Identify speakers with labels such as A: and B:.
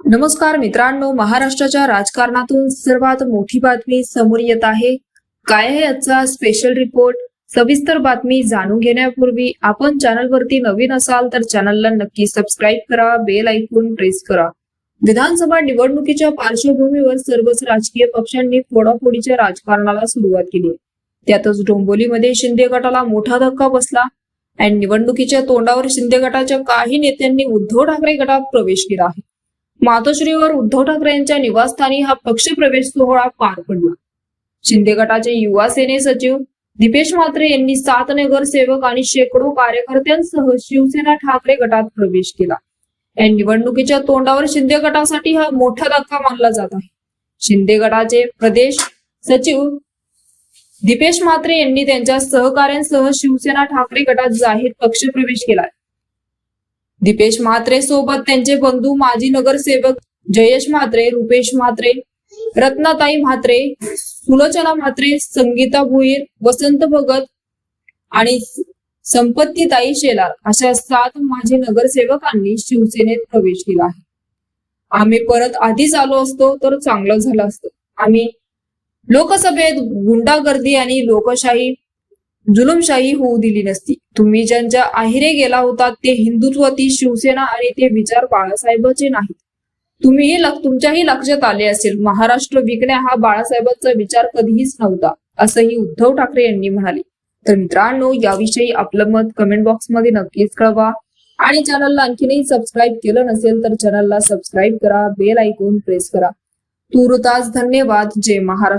A: नमस्कार मित्रांनो महाराष्ट्राच्या राजकारणातून सर्वात मोठी बातमी समोर येत आहे. काय आहे आजचा स्पेशल रिपोर्ट सविस्तर बातमी जाणून घेण्यापूर्वी आपण चॅनलवरती नवीन असाल तर चॅनलला नक्की सबस्क्राईब करा बेल ऐकून प्रेस करा. विधानसभा निवडणुकीच्या पार्श्वभूमीवर सर्वच राजकीय पक्षांनी फोडाफोडीच्या राजकारणाला सुरुवात केली. त्यातच डोंबोलीमध्ये शिंदे गटाला मोठा धक्का बसला आणि निवडणुकीच्या तोंडावर शिंदे गटाच्या काही नेत्यांनी उद्धव ठाकरे गटात प्रवेश केला आहे. मातोश्रीवर उद्धव ठाकरे यांच्या निवासस्थानी हा पक्षप्रवेश सोहळा पार पडला. शिंदे गटाचे युवा सेने सचिव दीपेश म्हात्रे यांनी सात नगरसेवक आणि शेकडो कार्यकर्त्यांसह शिवसेना ठाकरे गटात प्रवेश केला. या निवडणुकीच्या तोंडावर शिंदे गटासाठी हा मोठा धक्का मानला जात आहे. शिंदे गटाचे प्रदेश सचिव दीपेश म्हात्रे यांनी त्यांच्या सहकाऱ्यांसह शिवसेना ठाकरे गटात जाहीर पक्षप्रवेश केलाय. दीपेश म्हात्रे सोबत त्यांचे बंधू माजी नगरसेवक जयेश म्हात्रे रुपेश म्हात्रे रत्नाताई म्हात्रे सुलोचना म्हात्रे संगीता भुईर वसंत भगत आणि संपत्तीताई शेलार अशा सात माजी नगरसेवकांनी शिवसेनेत प्रवेश केला आहे. आम्ही परत आधीच आलो असतो तर चांगलं झालं असतं. आम्ही लोकसभेत गुंडागर्दी आणि लोकशाही जुलुमशाही होऊ दिली नसती. तुम्ही ज्यांच्या आहिरे गेला होता ते हिंदुत्वती शिवसेना आणि ते विचार बाळासाहेबांचे नाहीत. तुम्हीही लक- तुमच्याही लक्षात आले असेल महाराष्ट्र विकण्या हा बाळासाहेबांचा विचार कधीच नव्हता असंही उद्धव ठाकरे यांनी म्हणाले. तर मित्रांनो याविषयी आपलं मत कमेंट बॉक्समध्ये नक्कीच कळवा. आणि चॅनलला आणखीनही सबस्क्राईब केलं नसेल तर चॅनलला सबस्क्राईब करा बेल ऐकून प्रेस करा. तुर्तास धन्यवाद. जय महाराष्ट्र.